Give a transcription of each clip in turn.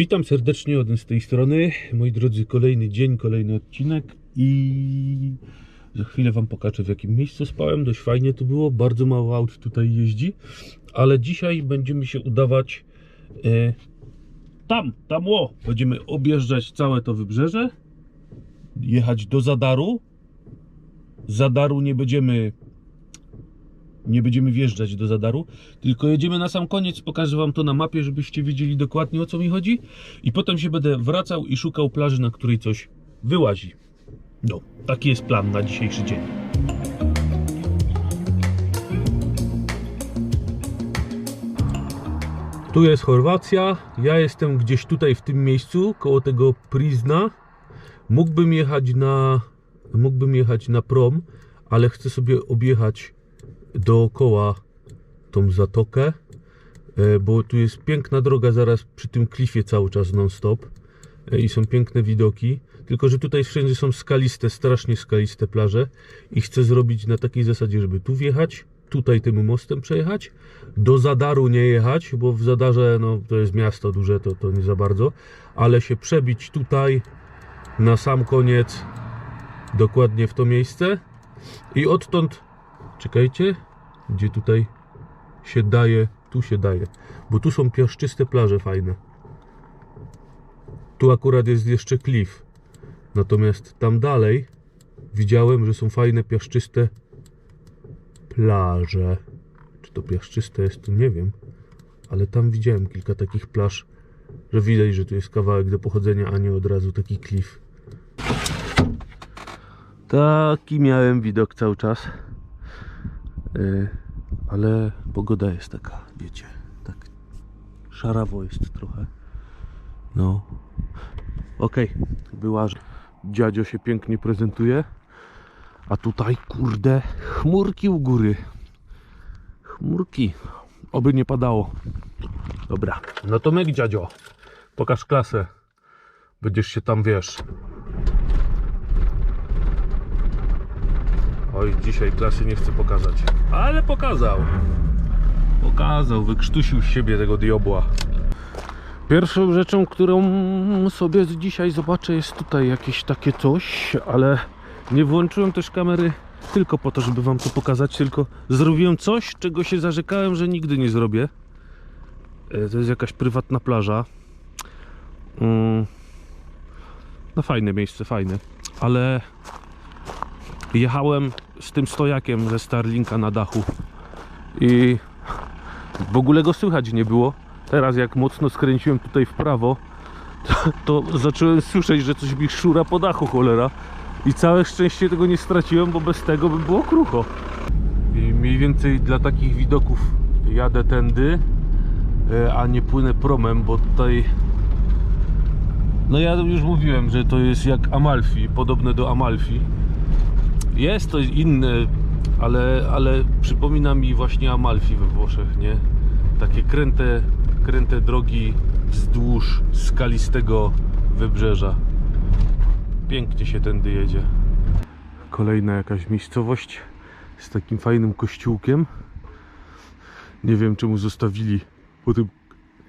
Witam serdecznie od z tej strony. Moi drodzy, kolejny dzień, kolejny odcinek i za chwilę Wam pokażę w jakim miejscu spałem. Dość fajnie to było, bardzo mało aut tutaj jeździ, ale dzisiaj będziemy się udawać e, tam, tam o! Będziemy objeżdżać całe to wybrzeże, jechać do Zadaru. Zadaru nie będziemy nie będziemy wjeżdżać do Zadaru, tylko jedziemy na sam koniec, pokażę Wam to na mapie, żebyście wiedzieli dokładnie o co mi chodzi i potem się będę wracał i szukał plaży, na której coś wyłazi. No, taki jest plan na dzisiejszy dzień. Tu jest Chorwacja, ja jestem gdzieś tutaj w tym miejscu, koło tego Prizna. Mógłbym jechać na, mógłbym jechać na prom, ale chcę sobie objechać dookoła tą zatokę, e, bo tu jest piękna droga zaraz przy tym klifie cały czas non stop e, i są piękne widoki. Tylko, że tutaj wszędzie są skaliste, strasznie skaliste plaże. I chcę zrobić na takiej zasadzie, żeby tu wjechać, tutaj tym mostem przejechać, do Zadaru nie jechać, bo w Zadarze no, to jest miasto duże, to, to nie za bardzo, ale się przebić tutaj na sam koniec, dokładnie w to miejsce. I odtąd Czekajcie, gdzie tutaj się daje, tu się daje, bo tu są piaszczyste plaże fajne. Tu akurat jest jeszcze klif. Natomiast tam dalej widziałem, że są fajne piaszczyste plaże. Czy to piaszczyste jest, to nie wiem, ale tam widziałem kilka takich plaż, że widać, że tu jest kawałek do pochodzenia, a nie od razu taki klif. Taki miałem widok cały czas. Y, ale pogoda jest taka, wiecie, tak szarawo jest trochę. No, okej, była. Dziadzio się pięknie prezentuje, a tutaj, kurde, chmurki u góry. Chmurki, oby nie padało. Dobra, no to myk, dziadzio, pokaż klasę. Będziesz się tam, wiesz, Oj, dzisiaj klasy nie chcę pokazać. Ale pokazał. Pokazał, wykrztusił z siebie tego diobła. Pierwszą rzeczą, którą sobie dzisiaj zobaczę jest tutaj jakieś takie coś, ale nie włączyłem też kamery tylko po to, żeby wam to pokazać, tylko zrobiłem coś, czego się zarzekałem, że nigdy nie zrobię. E, To jest jakaś prywatna plaża. Mm. No fajne miejsce, fajne. Ale jechałem z tym stojakiem ze Starlinka na dachu i w ogóle go słychać nie było. Teraz jak mocno skręciłem tutaj w prawo, to, to zacząłem słyszeć, że coś mi szura po dachu, cholera. I całe szczęście tego nie straciłem, bo bez tego by było krucho. I mniej więcej dla takich widoków jadę tędy, e, a nie płynę promem, bo tutaj no ja już mówiłem, że to jest jak Amalfi, podobne do Amalfi. Jest to inne, ale, ale przypomina mi właśnie Amalfi we Włoszech, nie? Takie kręte, kręte drogi wzdłuż skalistego wybrzeża. Pięknie się tędy jedzie. Kolejna jakaś miejscowość z takim fajnym kościółkiem. Nie wiem czemu zostawili po tym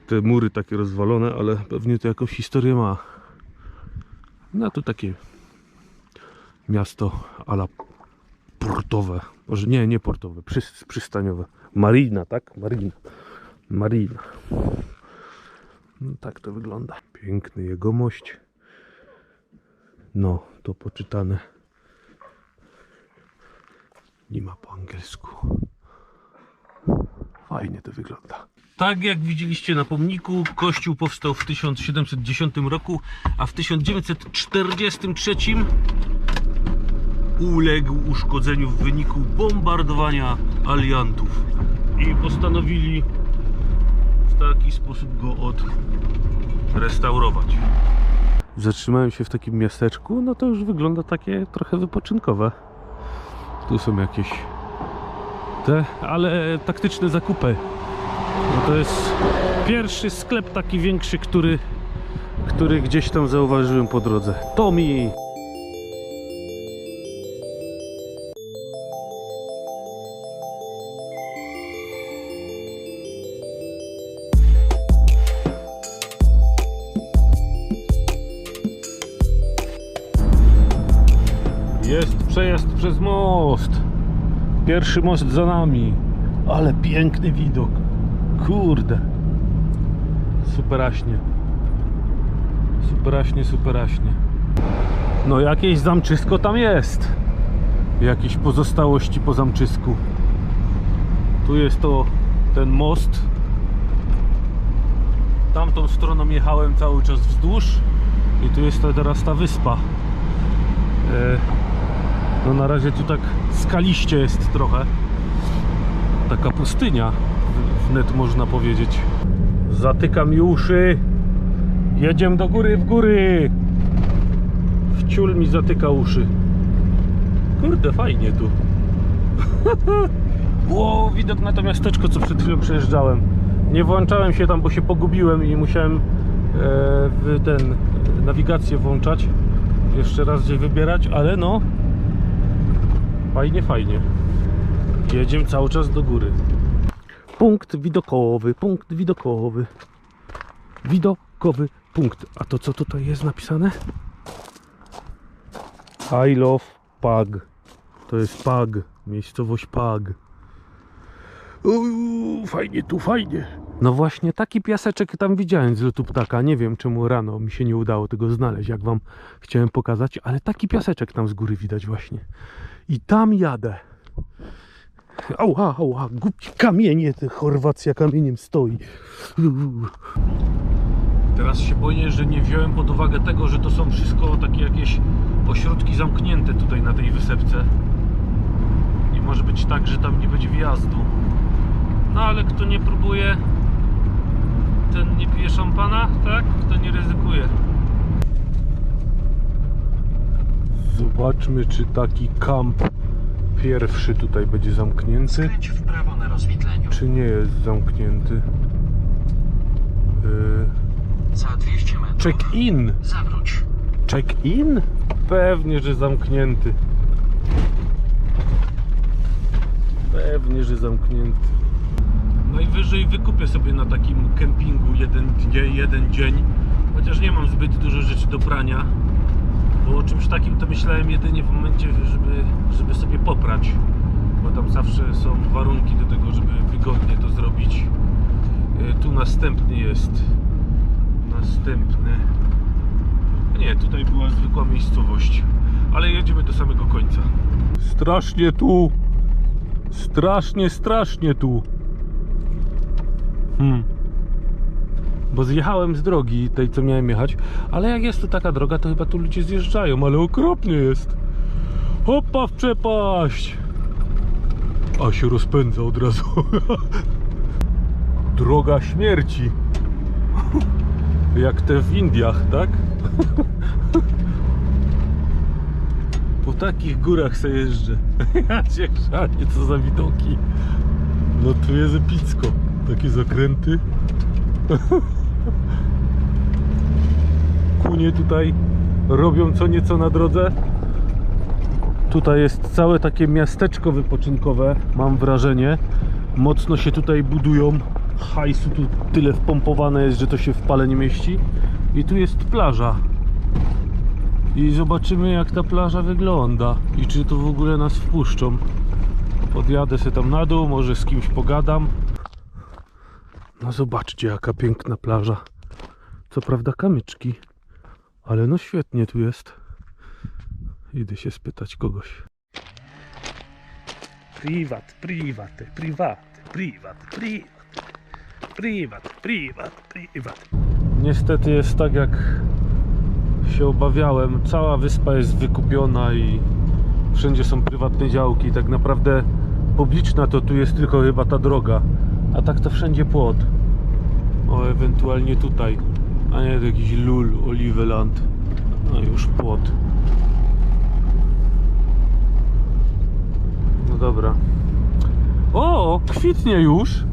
te mury takie rozwalone, ale pewnie to jakąś historię ma. No to takie miasto ala portowe. Może nie, nie portowe, przys- przystaniowe. Marina, tak? Marina. Marina. No, tak to wygląda. Piękny jegomość. No, to poczytane. Nie ma po angielsku. Fajnie to wygląda. Tak jak widzieliście na pomniku, kościół powstał w 1710 roku, a w 1943 uległ uszkodzeniu w wyniku bombardowania aliantów i postanowili w taki sposób go odrestaurować. Zatrzymałem się w takim miasteczku, no to już wygląda takie trochę wypoczynkowe. Tu są jakieś te, ale taktyczne zakupy. No to jest pierwszy sklep taki większy, który, który gdzieś tam zauważyłem po drodze. Tommy! Pierwszy most za nami. Ale piękny widok. Kurde. Superaśnie. Superaśnie, superaśnie. No jakieś zamczysko tam jest. Jakieś pozostałości po zamczysku. Tu jest to ten most. Tamtą stroną jechałem cały czas wzdłuż i tu jest ta, teraz ta wyspa. E, no na razie tu tak skaliście jest trochę. Taka pustynia, wnet można powiedzieć. Zatyka mi uszy. Jedziemy do góry, w góry. Wciul mi zatyka uszy. Kurde, fajnie tu. Ło, widok na to miasteczko, co przed chwilą przejeżdżałem. Nie włączałem się tam, bo się pogubiłem i musiałem e, w ten e, nawigację włączać. Jeszcze raz gdzieś wybierać, ale no fajnie, fajnie. Jedziemy cały czas do góry. Punkt widokowy, punkt widokowy. Widokowy punkt. A to co tutaj jest napisane? I love Pag. To jest Pag, miejscowość Pag. Uuu, fajnie tu, fajnie. No właśnie, taki piaseczek tam widziałem z lotu ptaka. Nie wiem czemu rano mi się nie udało tego znaleźć, jak wam chciałem pokazać, ale taki piaseczek tam z góry widać właśnie. I tam jadę. Ała, ała, głupie kamienie, te Chorwacja kamieniem stoi. Teraz się boję, że nie wziąłem pod uwagę tego, że to są wszystko takie jakieś ośrodki zamknięte tutaj na tej wysepce. I może być tak, że tam nie będzie wjazdu. No ale kto nie próbuje, ten nie pije szampana, tak? Kto nie ryzykuje. Zobaczmy, czy taki kamp pierwszy tutaj będzie zamknięty, Skręć w prawo na rozwidleniu. czy nie jest zamknięty. Yy, Za 200 metrów. Check-in! Zawróć. Check-in? Pewnie, że zamknięty. Pewnie, że zamknięty. Najwyżej wykupię sobie na takim kempingu jeden, jeden dzień. Chociaż nie mam zbyt dużo rzeczy do prania. Bo o czymś takim to myślałem jedynie w momencie, żeby, żeby sobie poprać. Bo tam zawsze są warunki do tego, żeby wygodnie to zrobić. Y, Tu następny jest. Następny. Nie, tutaj była zwykła miejscowość. Ale jedziemy do samego końca. Strasznie tu. Strasznie, strasznie tu. Hmm. Bo zjechałem z drogi tej, co miałem jechać. Ale jak jest tu taka droga, to chyba tu ludzie zjeżdżają, ale okropnie jest. Hopa w przepaść. A się rozpędza od razu. Droga śmierci. Jak te w Indiach, tak? Po takich górach se jeżdżę. Ja cię chrzanie, co za widoki. No tu jest epicko. Takie zakręty. Kunie tutaj robią co nieco na drodze. Tutaj jest całe takie miasteczko wypoczynkowe, mam wrażenie. Mocno się tutaj budują. Hajsu tu tyle wpompowane jest, że to się w pale nie mieści. I tu jest plaża. I zobaczymy jak ta plaża wygląda i czy tu w ogóle nas wpuszczą. Podjadę sobie tam na dół, może z kimś pogadam. No zobaczcie jaka piękna plaża. Co prawda kamyczki, ale no świetnie tu jest. Idę się spytać kogoś. Privat, privat, privat, privat, privat, privat, privat, privat. Niestety jest tak jak się obawiałem. Cała wyspa jest wykupiona i wszędzie są prywatne działki. Tak naprawdę publiczna to tu jest tylko chyba ta droga. A tak to wszędzie płot. O, ewentualnie tutaj. A nie, to jakiś lul, Oliveland. No już płot. No dobra. O, kwitnie już.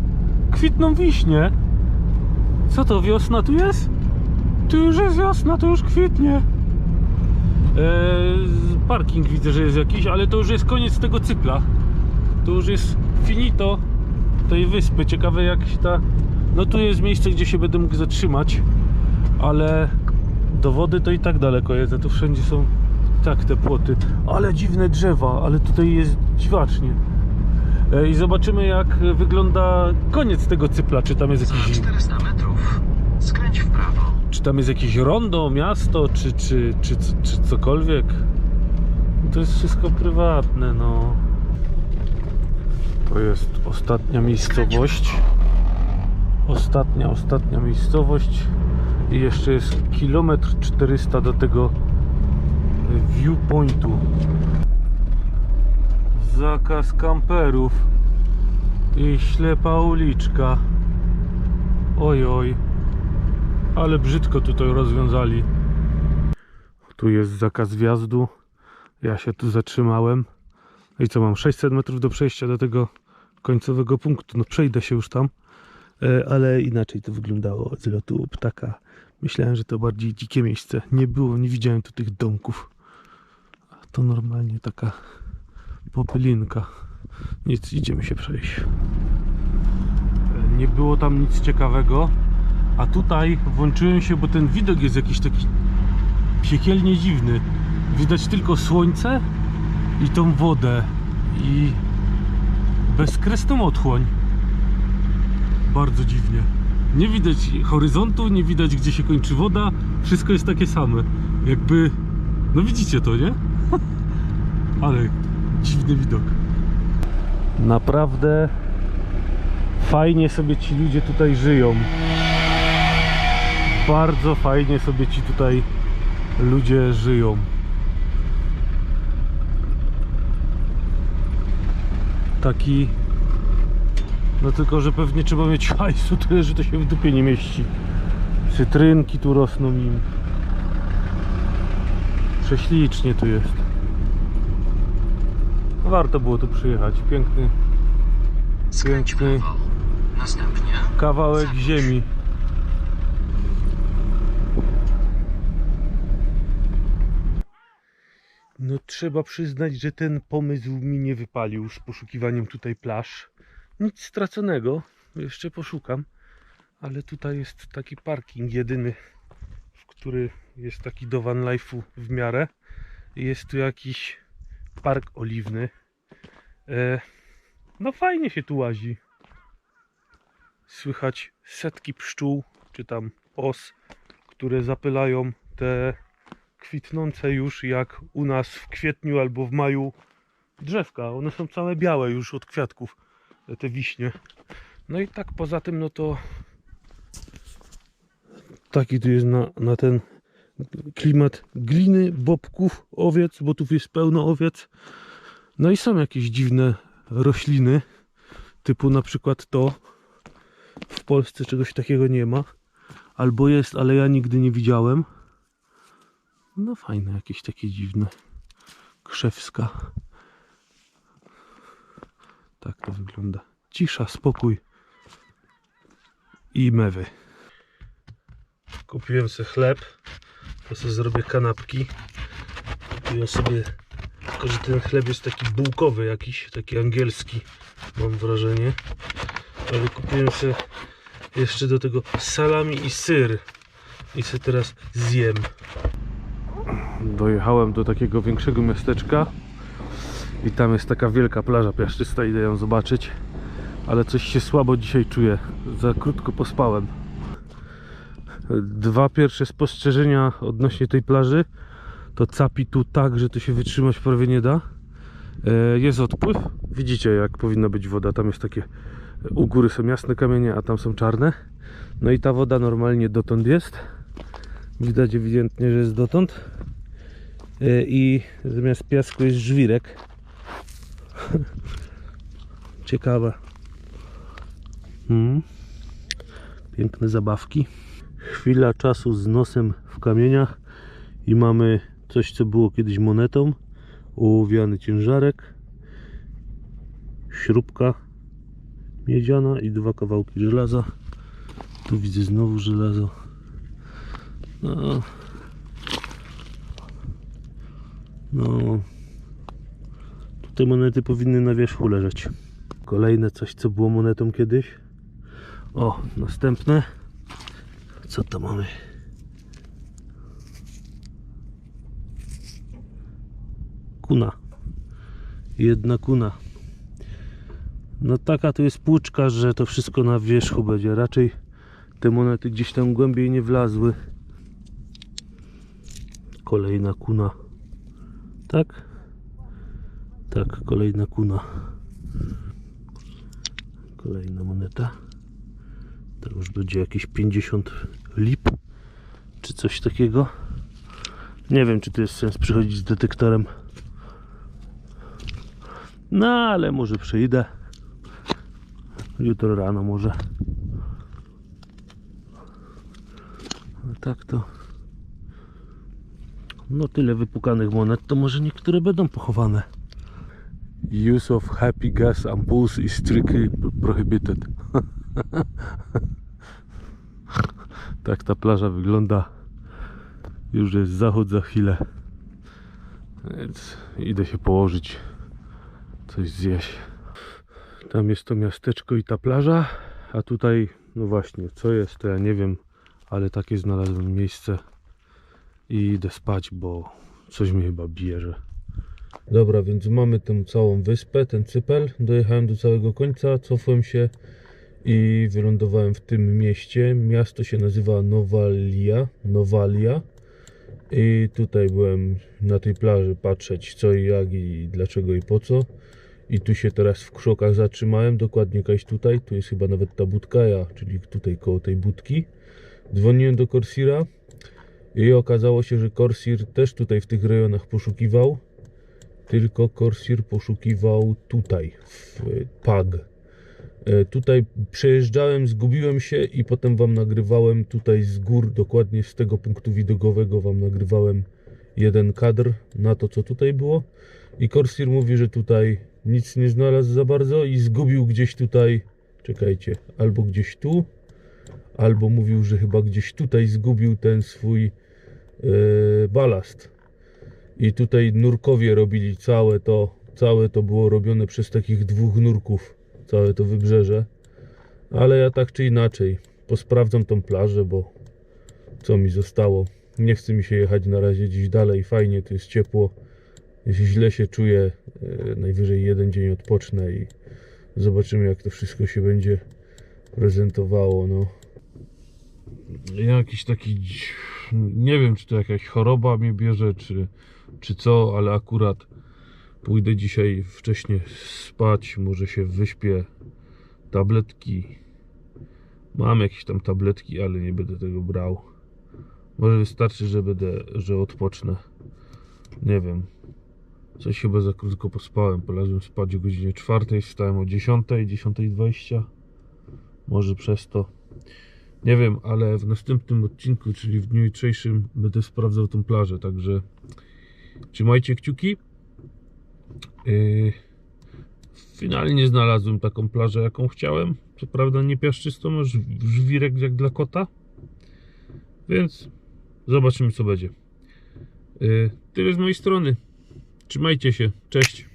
Kwitną wiśnie. Co to, wiosna tu jest? Tu już jest wiosna, to już kwitnie. Eee, parking widzę, że jest jakiś, ale to już jest koniec tego cykla. To już jest finito tej wyspy. Ciekawe jak się ta... No tu jest miejsce, gdzie się będę mógł zatrzymać, ale do wody to i tak daleko jest, a tu wszędzie są Tak, te płoty. Ale dziwne drzewa, ale tutaj jest dziwacznie. E, I zobaczymy jak wygląda koniec tego cypla. Czy tam jest Za jakiś, 400 metrów skręć w prawo. czy tam jest jakieś rondo, miasto, czy, czy, czy, czy, czy cokolwiek. To jest wszystko prywatne, no. To jest ostatnia miejscowość. Ostatnia, ostatnia miejscowość. I jeszcze jest kilometr 400 do tego viewpointu. Zakaz kamperów i ślepa uliczka. Oj, oj. Ale brzydko tutaj rozwiązali. Tu jest zakaz wjazdu. Ja się tu zatrzymałem. No I co mam? 600 metrów do przejścia do tego końcowego punktu. No przejdę się już tam. E, Ale inaczej to wyglądało z lotu ptaka. Myślałem, że to bardziej dzikie miejsce. Nie było, nie widziałem tu tych domków. A to normalnie taka popylinka. Nic, idziemy się przejść. Nie było tam nic ciekawego. A tutaj włączyłem się, bo ten widok jest jakiś taki piekielnie dziwny. Widać tylko słońce i tą wodę i bezkresną otchłań. Bardzo dziwnie. Nie widać horyzontu, nie widać gdzie się kończy woda. Wszystko jest takie same. Jakby. No widzicie to, nie? Ale dziwny widok. Naprawdę fajnie sobie ci ludzie tutaj żyją. Bardzo fajnie sobie ci tutaj ludzie żyją. Taki. No tylko, że pewnie trzeba mieć hajsu tyle, że to się w dupie nie mieści. Cytrynki tu rosną im. Prześlicznie tu jest. Warto było tu przyjechać. Piękny Skręć Piękny. prawo. Następnie kawałek ziemi. No trzeba przyznać, że ten pomysł mi nie wypalił z poszukiwaniem tutaj plaż. Nic straconego, jeszcze poszukam, ale tutaj jest taki parking jedyny, w który jest taki do van life'u w miarę. Jest tu jakiś park oliwny. E, no fajnie się tu łazi słychać setki pszczół, czy tam os, które zapylają te kwitnące już jak u nas w kwietniu albo w maju drzewka. One są całe białe już od kwiatków, te wiśnie. No i tak poza tym, no to taki tu jest na, na ten klimat gliny, bobków, owiec, bo tu jest pełno owiec. No i są jakieś dziwne rośliny, typu na przykład to, w Polsce czegoś takiego nie ma. Albo jest, ale ja nigdy nie widziałem. No fajne, jakieś takie dziwne. Krzewska. Tak to wygląda. Cisza, spokój. I mewy. Kupiłem sobie chleb. To sobie zrobię kanapki. Kupiłem sobie... Tylko, że ten chleb jest taki bułkowy jakiś, taki angielski. Mam wrażenie. Ale kupiłem sobie jeszcze do tego salami i syr. I sobie teraz zjem. Dojechałem do takiego większego miasteczka. I tam jest taka wielka plaża piaszczysta. Idę ją zobaczyć. Ale coś się słabo dzisiaj czuję. Za krótko pospałem. Dwa pierwsze spostrzeżenia odnośnie tej plaży. To capi tu tak, że to się wytrzymać prawie nie da. E, Jest odpływ. Widzicie jak powinna być woda. Tam jest takie u góry są jasne kamienie, a tam są czarne. No i ta woda normalnie dotąd jest. Widać ewidentnie, że jest dotąd. E, I zamiast piasku jest żwirek. Ciekawe. Mm. Piękne zabawki. Chwila czasu z nosem w kamieniach i mamy coś, co było kiedyś monetą. Ołowiany ciężarek. Śrubka miedziana i dwa kawałki żelaza. Tu widzę znowu żelazo. No. No. Tutaj monety powinny na wierzchu leżeć. Kolejne coś, co było monetą kiedyś. O, następne. Co to mamy? kuna. Jedna kuna. No taka to jest płuczka, że to wszystko na wierzchu będzie. Raczej te monety gdzieś tam głębiej nie wlazły. Kolejna kuna. Tak? Tak, kolejna kuna. Kolejna moneta. To już będzie jakieś 50 lip czy coś takiego. Nie wiem, czy to jest sens przychodzić z detektorem. No, ale może przyjdę. Jutro rano może. A tak to. No tyle wypukanych monet, to może niektóre będą pochowane. Use of happy gas ampoules is strictly prohibited. tak ta plaża wygląda. Już jest zachód za chwilę. Więc idę się położyć. Coś zjeść. Tam jest to miasteczko i ta plaża. A tutaj, no właśnie, co jest, to ja nie wiem, ale takie znalazłem miejsce i idę spać, bo coś mnie chyba bierze. Dobra, więc mamy tę całą wyspę, ten cypel. Dojechałem do całego końca, cofłem się i wylądowałem w tym mieście. Miasto się nazywa Nowalia. Nowalia. I tutaj byłem na tej plaży patrzeć co i jak i dlaczego i po co. I tu się teraz w krzokach zatrzymałem, dokładnie jakaś tutaj. Tu jest chyba nawet ta budka, ja, czyli tutaj koło tej budki. Dzwoniłem do Corsira i okazało się, że Corsir też tutaj w tych rejonach poszukiwał. Tylko Corsir poszukiwał tutaj, w Pag. E, Tutaj przejeżdżałem, zgubiłem się i potem wam nagrywałem tutaj z gór, dokładnie z tego punktu widokowego wam nagrywałem jeden kadr na to, co tutaj było. I Corsir mówi, że tutaj nic nie znalazł za bardzo i zgubił gdzieś tutaj, czekajcie, albo gdzieś tu, albo mówił, że chyba gdzieś tutaj zgubił ten swój e, balast. I tutaj nurkowie robili całe to, całe to było robione przez takich dwóch nurków, całe to wybrzeże. Ale ja tak czy inaczej posprawdzam tą plażę, bo co mi zostało. Nie chce mi się jechać na razie gdzieś dalej, fajnie, tu jest ciepło. Jeśli źle się czuję, e, najwyżej jeden dzień odpocznę i zobaczymy jak to wszystko się będzie prezentowało. No. Jakiś taki, nie wiem czy to jakaś choroba mnie bierze, czy, czy co, ale akurat pójdę dzisiaj wcześniej spać, może się wyśpię. Tabletki. Mam jakieś tam tabletki, ale nie będę tego brał. Może wystarczy, że będę, że odpocznę. Nie wiem. Coś chyba za krótko pospałem. Polazłem spać o godzinie 4, wstałem o 10, 10.20. Może przez to. Nie wiem, ale w następnym odcinku, czyli w dniu jutrzejszym, będę sprawdzał tą plażę. Także trzymajcie kciuki. Yy, finalnie znalazłem taką plażę, jaką chciałem. Co prawda nie piaszczystą, a żw- żwirek jak dla kota. Więc zobaczymy, co będzie. Yy, tyle z mojej strony. Trzymajcie się. Cześć.